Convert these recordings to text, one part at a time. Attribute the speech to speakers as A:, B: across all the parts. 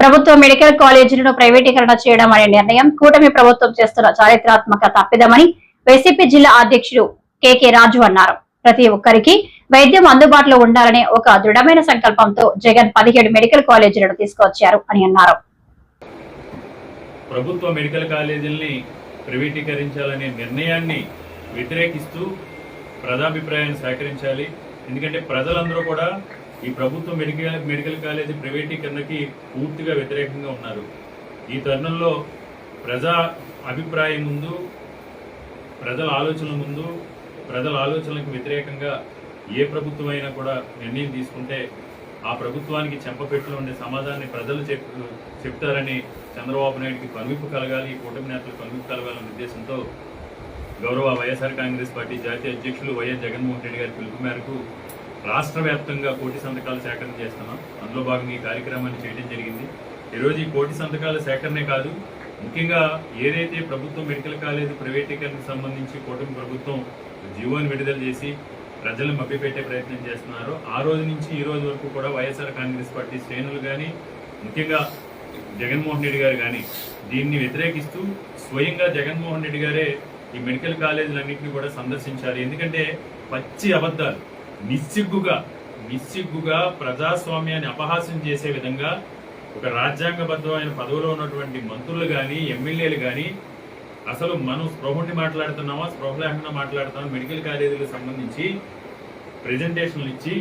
A: ప్రభుత్వ మెడికల్ కాలేజీలను ప్రైవేటీకరణ చేయడం అనే నిర్ణయం కూటమి ప్రభుత్వం చేస్తున్న చారిత్రాత్మక తప్పిదమని వైసీపీ జిల్లా అధ్యక్షుడు కెకే రాజు అన్నారు. ప్రతి ఒక్కరికి వైద్యం అందుబాటులో ఉండాలనే ఒక దృఢమైన సంకల్పంతో జగన్ పదిహేడు మెడికల్ కాలేజీలను తీసుకొచ్చారు అని అన్నారు.
B: ప్రభుత్వ మెడికల్ కాలేజీల్ని ప్రైవేటీకరించాలనే నిర్ణయాన్ని వ్యతిరేకిస్తూ ప్రజాభిప్రాయాన్ని సేకరించాలి. ఎందుకంటే ప్రజలందరూ కూడా ఈ ప్రభుత్వ మెడికల్ మెడికల్ కాలేజీ ప్రైవేటీకరణకి పూర్తిగా వ్యతిరేకంగా ఉన్నారు. ఈ తరుణంలో ప్రజా అభిప్రాయం ముందు ప్రజల ఆలోచనల ముందు ప్రజల ఆలోచనలకు వ్యతిరేకంగా ఏ ప్రభుత్వం అయినా కూడా నిర్ణయం తీసుకుంటే ఆ ప్రభుత్వానికి చెంపపెట్టులో ఉండే సమాధానాన్ని ప్రజలు చెప్ చెప్తారని చంద్రబాబు నాయుడికి కనువిప్పు కలగాలి ఈ కూటమి నేతలు కనువిప్పు కలగాలనే ఉద్దేశంతో గౌరవ వైఎస్ఆర్ కాంగ్రెస్ పార్టీ జాతీయ అధ్యక్షులు వైఎస్ జగన్మోహన్ రెడ్డి గారి పిలుపు మేరకు రాష్ట్ర వ్యాప్తంగా కోటి సంతకాల సేకరణ చేస్తున్నాం. అందులో భాగంగా ఈ కార్యక్రమాన్ని చేయడం జరిగింది. ఈరోజు ఈ కోటి సంతకాల సేకరణే కాదు ముఖ్యంగా ఏదైతే ప్రభుత్వం మెడికల్ కాలేజీ ప్రైవేటీకరణకు సంబంధించి కూటమి ప్రభుత్వం జీవోని విడుదల చేసి ప్రజలను మభ్యపెట్టే ప్రయత్నం చేస్తున్నారో ఆ రోజు నుంచి ఈ రోజు వరకు కూడా వైఎస్ఆర్ కాంగ్రెస్ పార్టీ శ్రేణులు కానీ ముఖ్యంగా జగన్మోహన్ రెడ్డి గారు కానీ దీన్ని వ్యతిరేకిస్తూ స్వయంగా జగన్మోహన్ రెడ్డి గారే ఈ మెడికల్ కాలేజీలన్నింటినీ కూడా సందర్శించాలి ఎందుకంటే పచ్చి అబద్ధాలు. నిస్సిగ్గుగా నిస్సిగ్గుగా ప్రజాస్వామ్యాన్ని అపహాస్యం చేసే విధంగా ఒక రాజ్యాంగబద్ధమైన పదవిలో ఉన్నటువంటి మంత్రులు కానీ ఎమ్మెల్యేలు కానీ అసలు మనం స్పృహుణ్ణి మాట్లాడుతున్నామా స్పృహ లేకుండా మాట్లాడుతున్నామా మెడికల్ కాలేజీలకు సంబంధించి ప్రెజెంటేషన్లు ఇచ్చి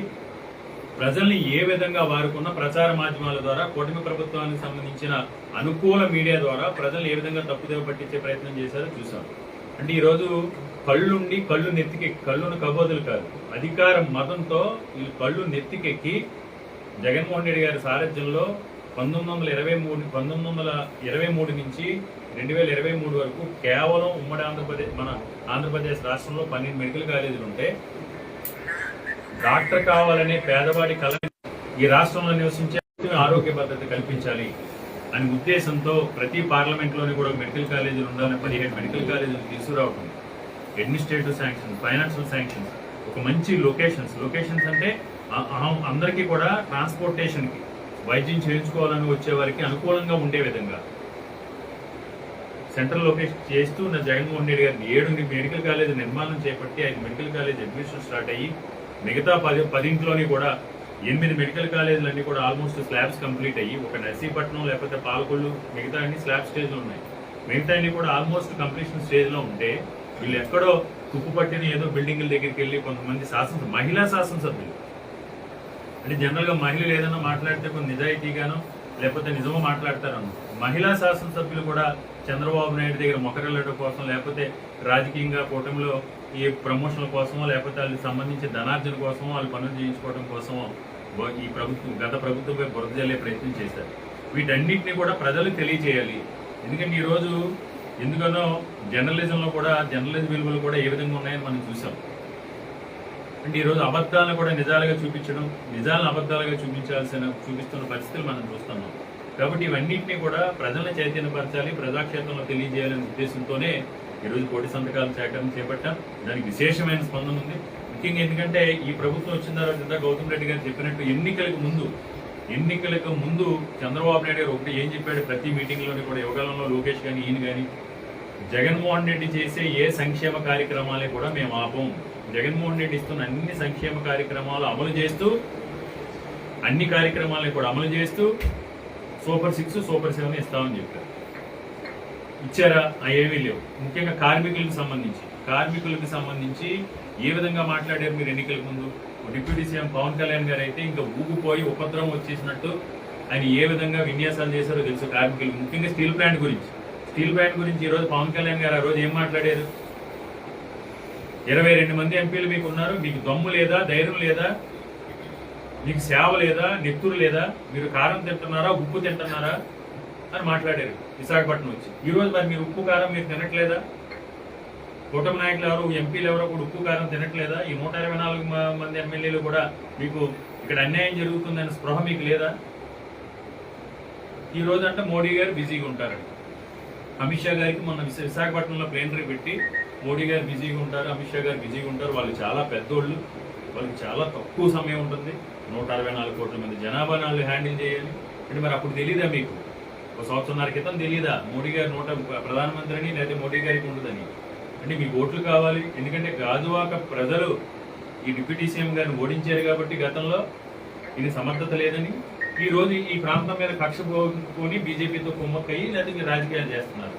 B: ప్రజల్ని ఏ విధంగా వారుకున్న ప్రచార మాధ్యమాల ద్వారా కూటమి ప్రభుత్వానికి సంబంధించిన అనుకూల మీడియా ద్వారా ప్రజల్ని ఏ విధంగా తప్పుదేవ పట్టించే ప్రయత్నం చేశారో చూసాం అంటే ఈరోజు కళ్ళుండి కళ్ళు నెత్తికెక్కి కళ్ళును కబోదులు కాదు. అధికారం మతంతో వీళ్ళు కళ్ళు నెత్తికెక్కి జగన్మోహన్ రెడ్డి గారి సారథ్యంలో పంతొమ్మిది వందల ఇరవై మూడు పంతొమ్మిది వందల ఇరవై మూడు నుంచి రెండు వేల ఇరవై మూడు వరకు కేవలం ఉమ్మడి ఆంధ్రప్రదేశ్ మన ఆంధ్రప్రదేశ్ రాష్ట్రంలో పన్నెండు మెడికల్ కాలేజీలు ఉంటే డాక్టర్ కావాలనే పేదవాడి కళ ఈ రాష్ట్రంలో నివసించే ఆరోగ్య భద్రత కల్పించాలి అనే ఉద్దేశంతో ప్రతి పార్లమెంట్లోని కూడా మెడికల్ కాలేజీలు ఉండాలని పదిహేడు మెడికల్ కాలేజీలు తీసుకురావటం. అడ్మినిస్ట్రేటివ్ శాంక్షన్స్ ఫైనాన్షియల్ శాంక్షన్స్ ఒక మంచి లొకేషన్స్ లొకేషన్స్ అంటే అందరికీ కూడా ట్రాన్స్పోర్టేషన్కి వైద్యం చేయించుకోవాలని వచ్చే వారికి అనుకూలంగా ఉండే విధంగా. సెంట్రల్ లొకేషన్ చేస్తూ నా జగన్మోహన్ రెడ్డి గారిని ఏడు మెడికల్ కాలేజ్ నిర్మాణం చేపట్టి ఐదు మెడికల్ కాలేజ్ అడ్మిషన్ స్టార్ట్ అయ్యి మిగతా పది పదింట్లోని కూడా ఎనిమిది మెడికల్ కాలేజీలన్నీ కూడా ఆల్మోస్ట్ స్లాబ్స్ కంప్లీట్ అయ్యి ఒక నర్సీపట్నం లేకపోతే పాలకొల్లు మిగతా అన్ని స్లాబ్ స్టేజ్లో ఉన్నాయి. మిగతా అన్ని కూడా ఆల్మోస్ట్ కంప్లీషన్ స్టేజ్లో ఉంటే వీళ్ళు ఎక్కడో తుప్పుపట్టిన ఏదో బిల్డింగుల దగ్గరికి వెళ్ళి కొంతమంది శాసన మహిళా శాసనసభ్యులు. అంటే జనరల్గా మహిళలు ఏదైనా మాట్లాడితే కొంత నిజాయితీగానో లేకపోతే నిజమో మాట్లాడతారన్న మహిళా శాసనసభ్యులు కూడా చంద్రబాబు నాయుడు దగ్గర మొకరెళ్ళడం కోసం లేకపోతే రాజకీయంగా కూటమిలో ఈ ప్రమోషన్ల కోసమో లేకపోతే వాళ్ళకి సంబంధించి ధనార్జన కోసమో వాళ్ళు పనులు చేయించుకోవడం కోసమో ఈ ప్రభుత్వం గత ప్రభుత్వంపై బురద జల్లే ప్రయత్నం చేశారు. వీటన్నిటిని కూడా ప్రజలకు తెలియజేయాలి ఎందుకంటే ఈరోజు ఎందుకనో జర్నలిజంలో కూడా జర్నలిజం విలువలు కూడా ఏ విధంగా ఉన్నాయని మనం చూసాం. అంటే ఈరోజు అబద్ధాలను కూడా నిజాలుగా చూపించడం నిజాలను అబద్ధాలుగా చూపించాల్సిన చూపిస్తున్న పరిస్థితులు మనం చూస్తున్నాం. కాబట్టి ఇవన్నింటినీ కూడా ప్రజలను చైతన్యపరచాలి ప్రజాక్షేత్రంలో తెలియజేయాలనే ఉద్దేశంతోనే ఈరోజు కోటి సంతకాలు సేకరణ చేపట్టాం. దానికి విశేషమైన స్పందన ఉంది. ముఖ్యంగా ఎందుకంటే ఈ ప్రభుత్వం వచ్చిన తర్వాత గౌతమ్ రెడ్డి గారు చెప్పినట్టు ఎన్నికలకు ముందు ఎన్నికలకు ముందు చంద్రబాబు నాయుడు గారు ఒకటి ఏం చెప్పాడు? ప్రతి మీటింగ్లోని కూడా యువకాలంలో లోకేష్ కానీ ఈయన కానీ జగన్మోహన్ రెడ్డి చేసే ఏ సంక్షేమ కార్యక్రమాలే కూడా మేము ఆపం. జగన్మోహన్ రెడ్డి ఇస్తున్న అన్ని సంక్షేమ కార్యక్రమాలు అమలు చేస్తూ అన్ని కార్యక్రమాలని కూడా అమలు చేస్తూ సూపర్ సిక్స్ సూపర్ సెవెన్ ఇస్తామని చెప్పారు. ఇచ్చారా? ఏమీ లేవు. ముఖ్యంగా కార్మికులకు సంబంధించి. కార్మికులకు సంబంధించి ఏ విధంగా మాట్లాడారు మీరు ఎన్నికలకు ముందు? డిప్యూటీ సీఎం పవన్ కళ్యాణ్ గారు అయితే ఇంకా ఊగిపోయి ఉపద్రవం వచ్చేసినట్టు ఆయన ఏ విధంగా విన్యాసాలు చేశారో తెలుసు కార్మికులు. ముఖ్యంగా స్టీల్ ప్లాంట్ గురించి. స్టీల్ ప్లాంట్ గురించి ఈరోజు పవన్ కళ్యాణ్ గారు ఆ రోజు ఏం మాట్లాడారు? ఇరవై రెండు మంది ఎంపీలు మీకు ఉన్నారు. మీకు దమ్ము లేదా ధైర్యం లేదా? మీకు సేవ లేదా నెత్తురు లేదా? మీరు కారం తింటున్నారా ఉప్పు తింటున్నారా? అని మాట్లాడారు విశాఖపట్నం వచ్చి. ఈరోజు మరి మీరు ఉప్పు కారం మీరు తినట్లేదా? కూటమి నాయకులు ఎవరు ఎంపీలు ఎవరో కూడా ఉప్పు కారం తినట్లేదా? ఈ నూట ఇరవై నాలుగు మంది ఎమ్మెల్యేలు కూడా మీకు ఇక్కడ అన్యాయం జరుగుతుందనే స్పృహ మీకు లేదా? ఈ రోజు అంటే మోడీ గారు బిజీగా ఉంటారండి అమిత్ షా గారికి మొన్న విశాఖపట్నంలో ప్లేనరీ పెట్టి మోడీ గారు బిజీగా ఉంటారు అమిత్ షా గారు బిజీగా ఉంటారు. వాళ్ళు చాలా పెద్దోళ్ళు వాళ్ళకి చాలా తక్కువ సమయం ఉంటుంది. నూట అరవై నాలుగు కోట్ల మంది జనాభా నాలుగు హ్యాండిల్ చేయాలి. అంటే మరి అప్పుడు తెలియదా మీకు? ఒక సంవత్సరంన్నర క్రితం తెలియదా మోడీ గారు నూట ప్రధానమంత్రిని లేదా మోడీ గారికి ఉండదని? అంటే మీకు ఓట్లు కావాలి. ఎందుకంటే గాజువాక ప్రజలు ఈ డిప్యూటీ సీఎం గారిని ఓడించారు కాబట్టి గతంలో ఇది సమర్థత లేదని ఈ రోజు ఈ ప్రాంతం మీద కక్ష పోని బీజేపీతో కుమ్మక్కయ్యి లేదా మీరు రాజకీయాలు చేస్తున్నారు.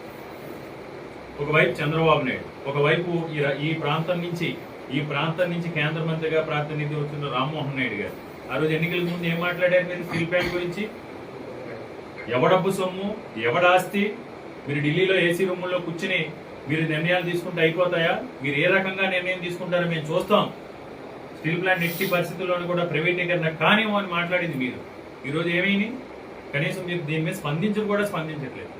B: ఒకవైపు చంద్రబాబు నాయుడు ఒకవైపు ఈ ఈ ప్రాంతం నుంచి ఈ ప్రాంతం నుంచి కేంద్ర మంత్రిగా ప్రాతినిధ్యం వస్తున్న రామ్మోహన్ నాయుడు గారు. ఆ రోజు ఎన్నికల ముందు ఏం మాట్లాడారు మీరు? స్టీల్ ప్లాంట్ గురించి? ఎవడబ్బు సొమ్ము? ఎవడాస్తి? మీరు ఢిల్లీలో ఏసీ రూముల్లో కూర్చుని మీరు నిర్ణయాలు తీసుకుంటే అయిపోతాయా? మీరు ఏ రకంగా నిర్ణయం తీసుకుంటారో మేము చూస్తాం. స్టీల్ ప్లాంట్ ఎట్టి పరిస్థితుల్లోనూ కూడా ప్రైవేటీకరణ కానివ్వం అని మాట్లాడింది మీరు. ఈరోజు ఏమైంది? కనీసం మీరు దీని మీద స్పందించడం కూడా స్పందించట్లేదు.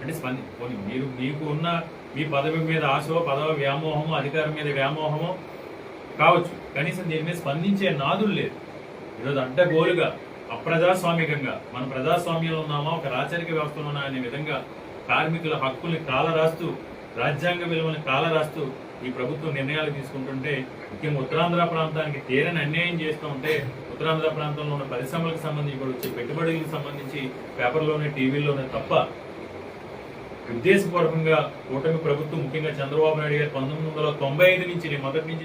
B: అంటే స్పంది మీరు మీకు ఉన్న మీ పదవి మీద ఆశో పదవ వ్యామోహమో అధికారం మీద వ్యామోహమో కావచ్చు. కనీసం దీని మీద స్పందించే నాదులు లేదు ఈరోజు అడ్డగోలుగా అప్రజాస్వామికంగా మన ప్రజాస్వామ్యంలో ఉన్నామా ఒక రాచరిక వ్యవస్థలో ఉన్నా అనే విధంగా కార్మికుల హక్కుల్ని కాలరాస్తూ రాజ్యాంగ విలువను కాలరాస్తూ ఈ ప్రభుత్వం నిర్ణయాలు తీసుకుంటుంటే ముఖ్యంగా ఉత్తరాంధ్ర ప్రాంతానికి తీరని అన్యాయం చేస్తూ ఉంటే ఉత్తరాంధ్ర ప్రాంతంలో ఉన్న పరిశ్రమలకు సంబంధించి కూడా వచ్చే పెట్టుబడులకు సంబంధించి పేపర్లోనే టీవీలోనే తప్ప ఉద్దేశపూర్వకంగా కూటమి ప్రభుత్వం ముఖ్యంగా చంద్రబాబు నాయుడు గారు పంతొమ్మిది వందల తొంభై ఐదు నుంచి మొదటి నుంచి